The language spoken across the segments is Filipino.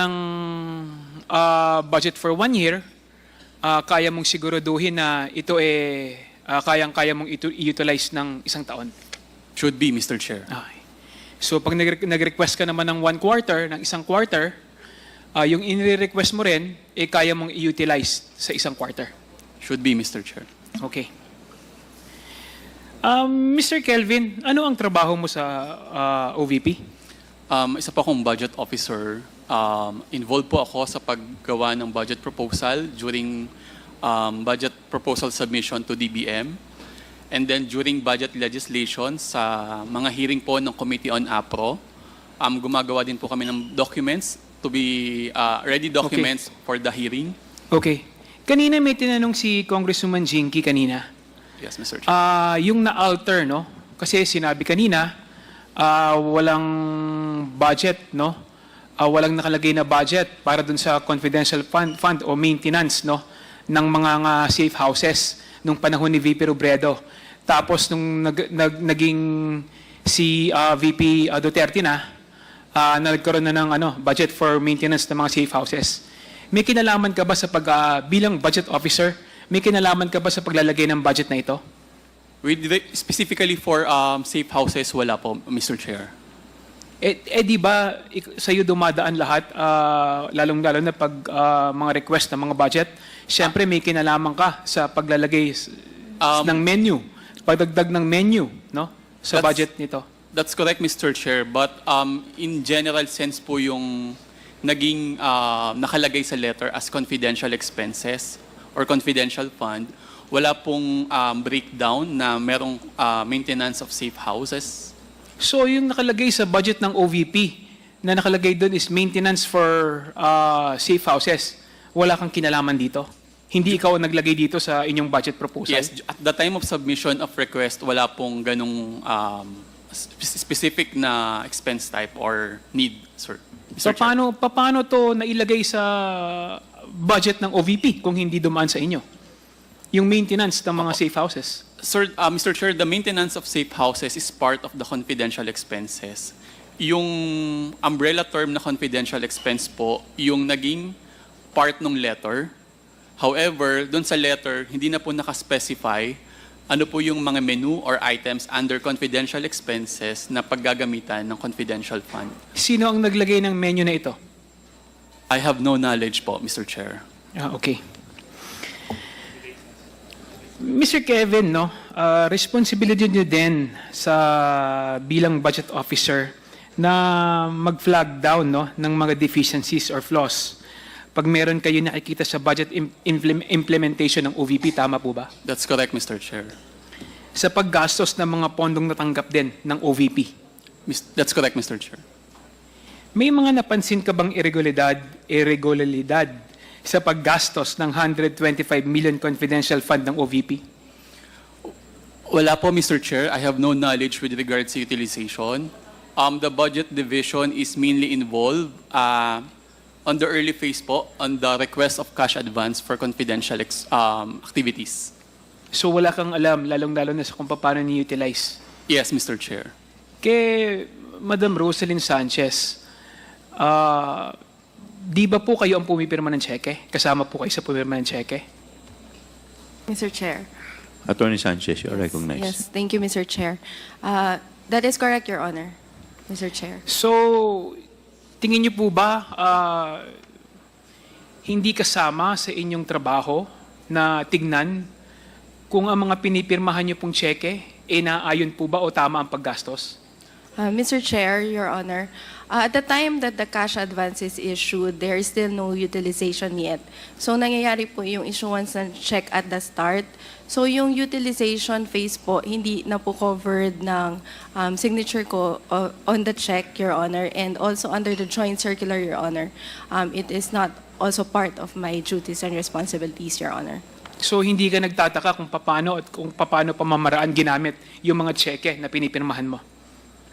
ng ah, budget for one year, ah, kaya mong siguraduhin na ito eh ah, kayang-kaya mong ito, i-utilize ng isang taon. Should be, Mr. Chair. Okay. So pag nag- nag-request ka naman ng one quarter, ng isang quarter, ah, yung in-request mo rin, eh kaya mong i-utilize sa isang quarter. Should be, Mr. Chair. Okay. Um, Mr. Kelvin, ano ang trabaho mo sa ah, OVP? Um, isa po akong budget officer. Um, involved po ako sa paggawa ng budget proposal during um, budget proposal submission to DBM. And then during budget legislation sa mga hearing po ng Committee on APRO, um, gumagawa din po kami ng documents to be uh, ready documents for the hearing. Okay. Kanina may tinanong si Congresswoman Jinky kanina. Yes, Mr. Chair. Ah, yung na-alter, no? Kasi sinabi kanina, ah, walang budget, no? Ah, walang nakalagay na budget para dun sa confidential fund, fund o maintenance, no? ng mga nga safe houses nung panahon ni VP Robredo. Tapos nung nag, nag- naging si ah, VP ah, Duterte na, ah, nagkaroon na ng ano, budget for maintenance ng mga safe houses. May kinalaman ka ba sa pag ah, bilang budget officer, may kinalaman ka ba sa paglalagay ng budget na ito? With the- specifically for um, safe houses, wala po, Mr. Chair. Eh, eh di ba ik- sa'yo dumadaan lahat, ah, lalong-lalo na pag ah, mga request ng mga budget, siyempre may kinalaman ka sa paglalagay Um, ng menu, pagdagdag ng menu, no? Sa budget nito. That's correct, Mr. Chair. But um, in general sense po yung naging uh, nakalagay sa letter as confidential expenses or confidential fund, wala pong um, breakdown na merong uh, maintenance of safe houses. So yung nakalagay sa budget ng OVP na nakalagay doon is maintenance for ah, safe houses. Wala kang kinalaman dito. Hindi ikaw ang naglagay dito sa inyong budget proposal. Yes, at the time of submission of request, wala pong ganong um, spe- specific na expense type or need, sir. So paano paano to nailagay sa budget ng OVP kung hindi dumaan sa inyo? Yung maintenance ng mga safe houses. Sir, uh, Mr. Chair, the maintenance of safe houses is part of the confidential expenses. Yung umbrella term na confidential expense po, yung naging part ng letter. However, doon sa letter, hindi na po nakaspecify ano po yung mga menu or items under confidential expenses na paggagamitan ng confidential fund. Sino ang naglagay ng menu na ito? I have no knowledge po, Mr. Chair. Ah, okay. Mr. Kevin, no, ah, responsibility niyo din sa bilang budget officer na mag-flag down no, ng mga deficiencies or flaws. Pag meron kayo nakikita sa budget im- implem- implementation ng OVP, tama po ba? That's correct, Mr. Chair. Sa paggastos ng mga pondong natanggap din ng OVP. Mis- That's correct, Mr. Chair. May mga napansin ka bang irregularidad, irregularidad sa paggastos ng 125 million confidential fund ng OVP? Wala po, Mr. Chair. I have no knowledge with regards to utilization. Um, the budget division is mainly involved uh, on the early phase po on the request of cash advance for confidential ex- um, activities. So wala kang alam, lalong-lalo na sa kung paano ni-utilize. Yes, Mr. Chair. Kay Madam Rosalyn Sanchez, ah, di ba po kayo ang pumipirma ng cheque? Kasama po kayo sa pumirma ng cheque? Mr. Chair. Attorney Sanchez, you are recognized. Yes, thank you, Mr. Chair. Uh, That is correct, Your Honor, Mr. Chair. So, tingin niyo po ba ah, hindi kasama sa inyong trabaho na tignan kung ang mga pinipirmahan niyo pong cheque, eh naayon po ba o tama ang paggastos? Uh, Mr. Chair, Your Honor, uh, at the time that the cash advance is issued, there is still no utilization yet. So nangyayari po yung issuance ng check at the start. So yung utilization phase po, hindi na po covered ng um, signature ko uh, on the check, Your Honor, and also under the joint circular, Your Honor. Um, it is not also part of my duties and responsibilities, Your Honor. So hindi ka nagtataka kung paano at kung paano pamamaraan ginamit yung mga cheque na pinipirmahan mo?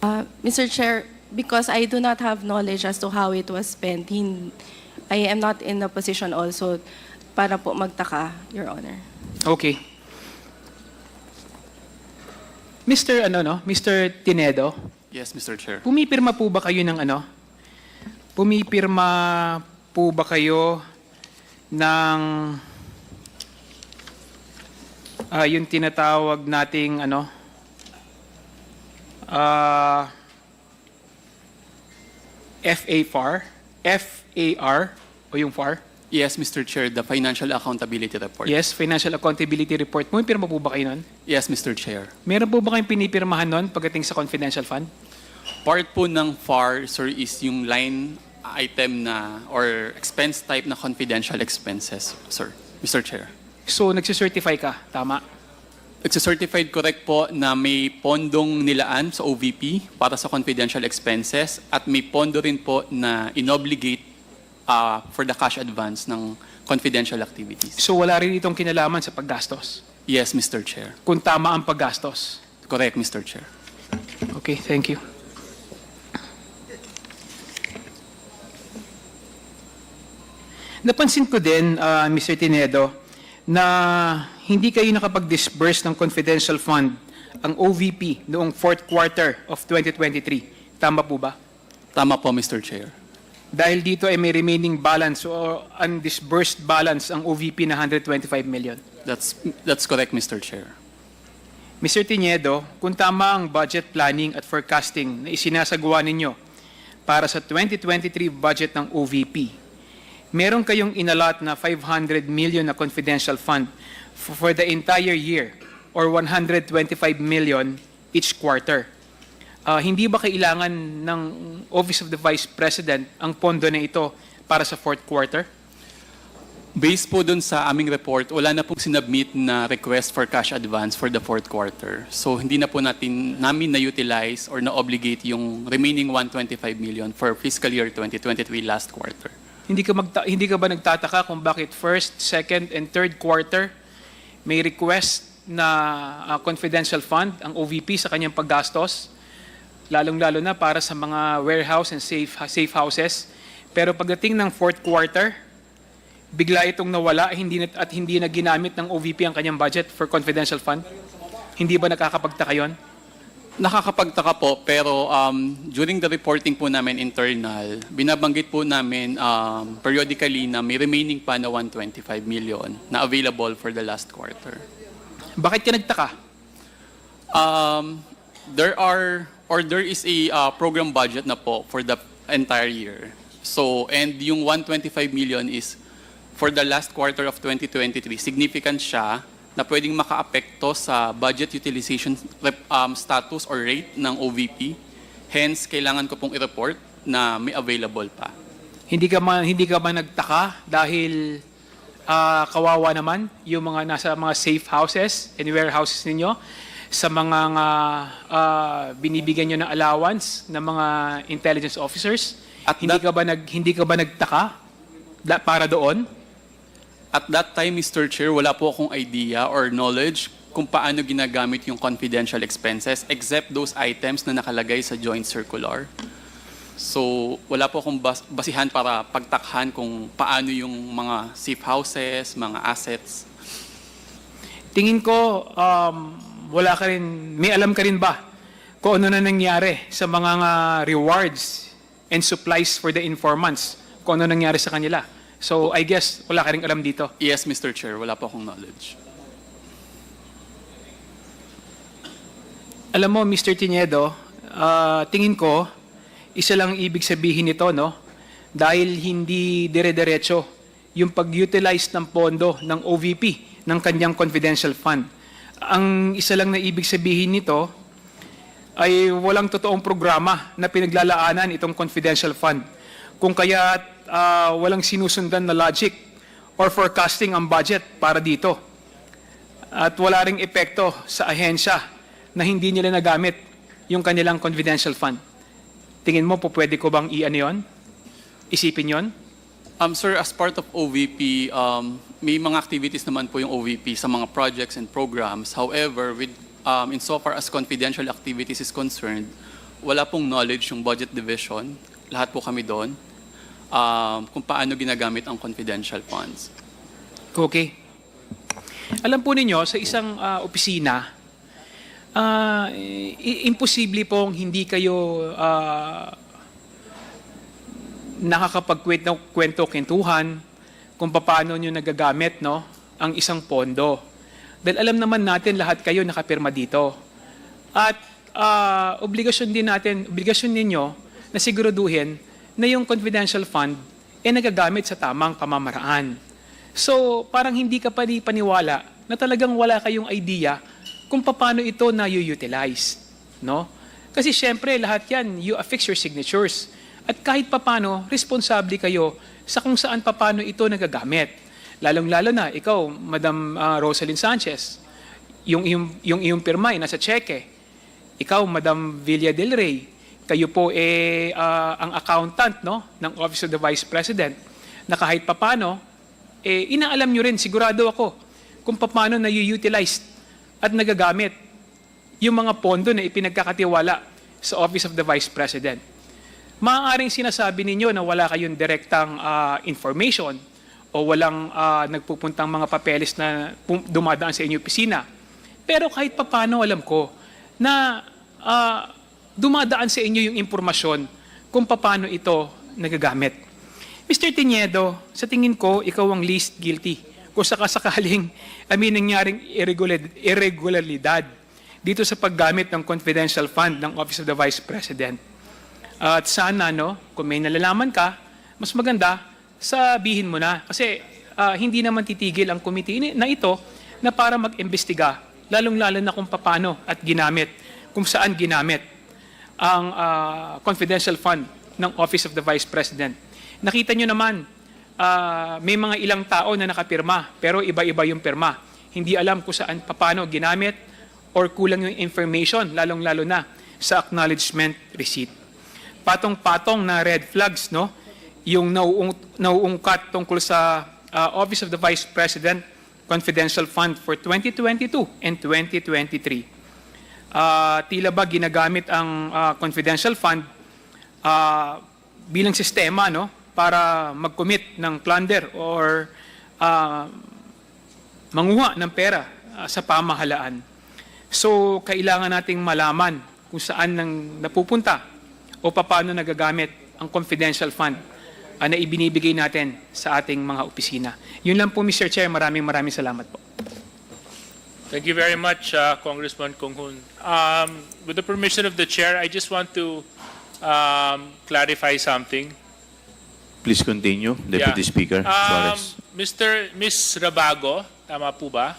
Uh, Mr. Chair, because I do not have knowledge as to how it was spent, hin- I am not in a position also para po magtaka, Your Honor. Okay. Mr. ano no, Mr. Tinedo, Yes, Mr. Chair. pumipirma po ba kayo ng ano? pumipirma po ba kayo ng ah, yung tinatawag nating ano ah FAR FAR o yung FAR Yes, Mr. Chair, the Financial Accountability Report. Yes, Financial Accountability Report. May pirma po ba kayo nun? Yes, Mr. Chair. Meron po ba kayong pinipirmahan nun pagdating sa confidential fund? Part po ng FAR, sir, is yung line item na or expense type na confidential expenses, sir. Mr. Chair. So, nagsicertify ka, tama? Nagsa-certified correct po na may pondong nilaan sa OVP para sa confidential expenses at may pondo rin po na inobligate uh, for the cash advance ng confidential activities. So, wala rin itong kinalaman sa paggastos. Yes, Mr. Chair. Kung tama ang paggastos. Correct, Mr. Chair. Okay, thank you. Napansin ko din, uh, Mr. Tinedo, na hindi kayo nakapag-disburse ng confidential fund ang OVP noong fourth quarter of 2023. Tama po ba? Tama po, Mr. Chair. Dahil dito ay may remaining balance o undisbursed balance ang OVP na 125 million. That's, that's correct, Mr. Chair. Mr. Tinedo, kung tama ang budget planning at forecasting na isinasagawa ninyo para sa 2023 budget ng OVP, meron kayong inalot na 500 million na confidential fund for the entire year or 125 million each quarter. Ah, hindi ba kailangan ng Office of the Vice President ang pondo na ito para sa fourth quarter? Based po dun sa aming report, wala na pong sinubmit na request for cash advance for the fourth quarter. So hindi na po natin namin na-utilize or na-obligate yung remaining 125 million for fiscal year 2023 last quarter. Hindi ka magta- hindi ka ba nagtataka kung bakit first, second, and third quarter may request na ah, confidential fund ang OVP sa kanyang paggastos, lalong-lalo na para sa mga warehouse and safe safe houses. Pero pagdating ng fourth quarter, bigla itong nawala hindi na, at hindi na ginamit ng OVP ang kanyang budget for confidential fund. Hindi ba nakakapagtaka yon? Nakakapagtaka po, pero um, during the reporting po namin internal, binabanggit po namin um, periodically na may remaining pa na 125 million na available for the last quarter. Bakit ka nagtaka? Um, there are, or there is a uh, program budget na po for the entire year. So, and yung 125 million is for the last quarter of 2023, significant siya na pwedeng makaapekto sa budget utilization rep- um, status or rate ng OVP. Hence, kailangan ko pong i-report na may available pa. Hindi ka man hindi ka ba nagtaka dahil ah, kawawa naman yung mga nasa mga safe houses and warehouses ninyo sa mga nga, ah, binibigyan nyo ng allowance ng mga intelligence officers? At hindi that- ka ba nag hindi ka ba nagtaka da- para doon? At that time, Mr. Chair, wala po akong idea or knowledge kung paano ginagamit yung confidential expenses except those items na nakalagay sa joint circular. So, wala po akong bas- basihan para pagtakhan kung paano yung mga safe houses, mga assets. Tingin ko um, wala ka rin may alam ka rin ba kung ano na nangyari sa mga nga rewards and supplies for the informants? Kung ano nangyari sa kanila? So I guess wala ka rin alam dito. Yes, Mr. Chair, wala po akong knowledge. Alam mo, Mr. Tinedo, ah, tingin ko, isa lang ibig sabihin nito, no? Dahil hindi dire-diretso yung pag-utilize ng pondo ng OVP ng kanyang confidential fund. Ang isa lang na ibig sabihin nito ay walang totoong programa na pinaglalaanan itong confidential fund. Kung kaya ah, walang sinusundan na logic or forecasting ang budget para dito. At wala ring epekto sa ahensya na hindi nila nagamit yung kanilang confidential fund. Tingin mo po pwede ko bang i-ano yun? Isipin yon? Um, sir, as part of OVP, um, may mga activities naman po yung OVP sa mga projects and programs. However, with, um, insofar as confidential activities is concerned, wala pong knowledge yung budget division. Lahat po kami doon. Um, kung paano ginagamit ang confidential funds. Okay. Alam po ninyo, sa isang ah, opisina, i- imposible pong hindi kayo ah, nakakapagkwento kwento kwentuhan kung paano nyo nagagamit no, ang isang pondo. Dahil alam naman natin lahat kayo nakapirma dito. At ah, obligasyon din natin, obligasyon ninyo na siguraduhin na yung confidential fund ay nagagamit sa tamang pamamaraan. So, parang hindi ka pa paniwala na talagang wala kayong idea kung paano ito na utilize no? Kasi syempre, lahat yan, you affix your signatures. At kahit papano, responsable kayo sa kung saan papano ito nagagamit. Lalong-lalo na, ikaw, Madam ah, Rosalyn Sanchez, yung, yung, yung iyong pirma ay nasa cheque. Ikaw, Madam Villa Del Rey, kayo po eh, ah, ang accountant no, ng Office of the Vice President na kahit papano, eh, inaalam nyo rin, sigurado ako, kung paano na utilize at nagagamit yung mga pondo na ipinagkakatiwala sa Office of the Vice President. Maaaring sinasabi ninyo na wala kayong direktang ah, information o walang ah, nagpupuntang mga papeles na dumadaan sa inyong opisina. Pero kahit papano alam ko na ah, dumadaan sa inyo yung impormasyon kung paano ito nagagamit. Mr. Tiniedo, sa tingin ko, ikaw ang least guilty kung sakasakaling may nangyaring irregular- irregularidad dito sa paggamit ng confidential fund ng Office of the Vice President. At sana, no, kung may nalalaman ka, mas maganda, sabihin mo na. Kasi ah, hindi naman titigil ang committee na ito na para mag-imbestiga, lalong-lalo na kung paano at ginamit, kung saan ginamit ang ah, confidential fund ng Office of the Vice President. Nakita nyo naman, ah, may mga ilang tao na nakapirma, pero iba-iba yung pirma. Hindi alam kung saan, paano ginamit, or kulang yung information, lalong-lalo na sa acknowledgement receipt. Patong-patong na red flags, no? Yung nauung, nauungkat tungkol sa ah, Office of the Vice President Confidential Fund for 2022 and 2023 ah, tila ba ginagamit ang ah, confidential fund ah, bilang sistema no para mag-commit ng plunder or ah, manguha ng pera ah, sa pamahalaan. So kailangan nating malaman kung saan nang napupunta o paano nagagamit ang confidential fund ah, na ibinibigay natin sa ating mga opisina. Yun lang po Mr. Chair, maraming maraming salamat po. Thank you very much, uh, Congressman Konghun. Um, With the permission of the chair, I just want to um, clarify something. Please continue, Deputy Yeah. Speaker Um, Suarez. Mr. Miss Rabago, tama po ba?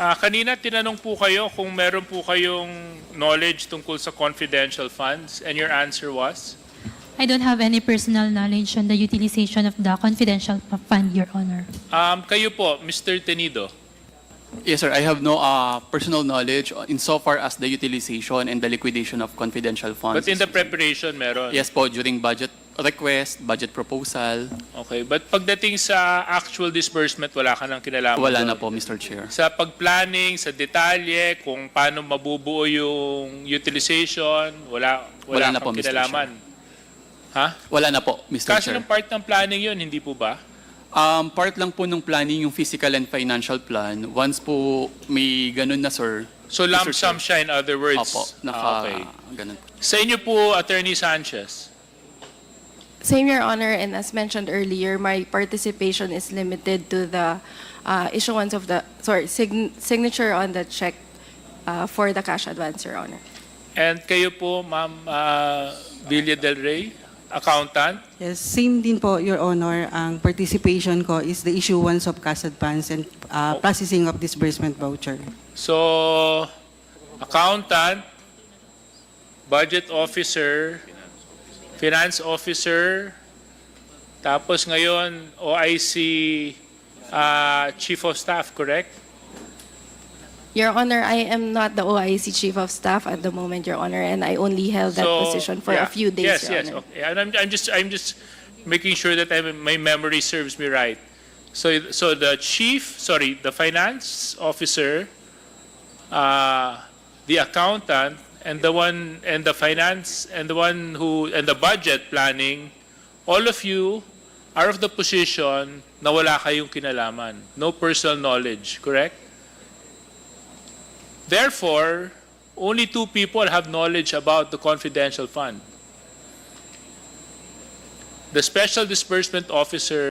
Ah, kanina tinanong po kayo kung meron po kayong knowledge tungkol sa confidential funds and your answer was? I don't have any personal knowledge on the utilization of the confidential p- fund, Your Honor. Um, kayo po, Mr. Tenido. Yes, sir. I have no uh, personal knowledge insofar as the utilization and the liquidation of confidential funds. But in the preparation, meron? Yes po, during budget request, budget proposal, Okay, but pagdating sa actual disbursement, wala ka nang kinalaman wala doon? na po, Mr. Chair. sa pagplanning, sa detalye, kung paano mabubuo yung utilization, wala, wala, Wala na kang po, Mr. kinalaman. Ha? Wala na po, Mr. Kasi Chair. ng part ng planning yun, hindi po ba? Um, part lang po ng planning yung physical and financial plan. Once po may ganun na, sir. So lump. Chair. sum siya, in other words. Opo, naka, Ah, okay. ganun. Sa inyo po, Attorney Sanchez. Same, Your Honor, and as mentioned earlier, my participation is limited to the uh, issuance of the, sorry, sign- signature on the check uh, for the cash advance, Your Honor. And kayo po, Ma'am uh, Villa Del Rey, accountant. Yes, same din po, Your Honor. Ang participation ko is the issuance of cash advance and uh, processing of disbursement voucher. So, accountant, budget officer, finance officer, tapos ngayon OIC uh, chief of staff, correct? Your Honor, I am not the OIC Chief of Staff at the moment, Your Honor, and I only held that So, position for yeah. a few days, Yes, Your yes, Honor. okay. And I'm, I'm just, I'm just making sure that I'm, my memory serves me right. So, so the chief, sorry, the finance officer, uh, the accountant, and the one, and the finance, and the one who, and the budget planning, all of you are of the position na wala kayong kinalaman. No personal knowledge, correct? Therefore, only two people have knowledge about the confidential fund. the special disbursement officer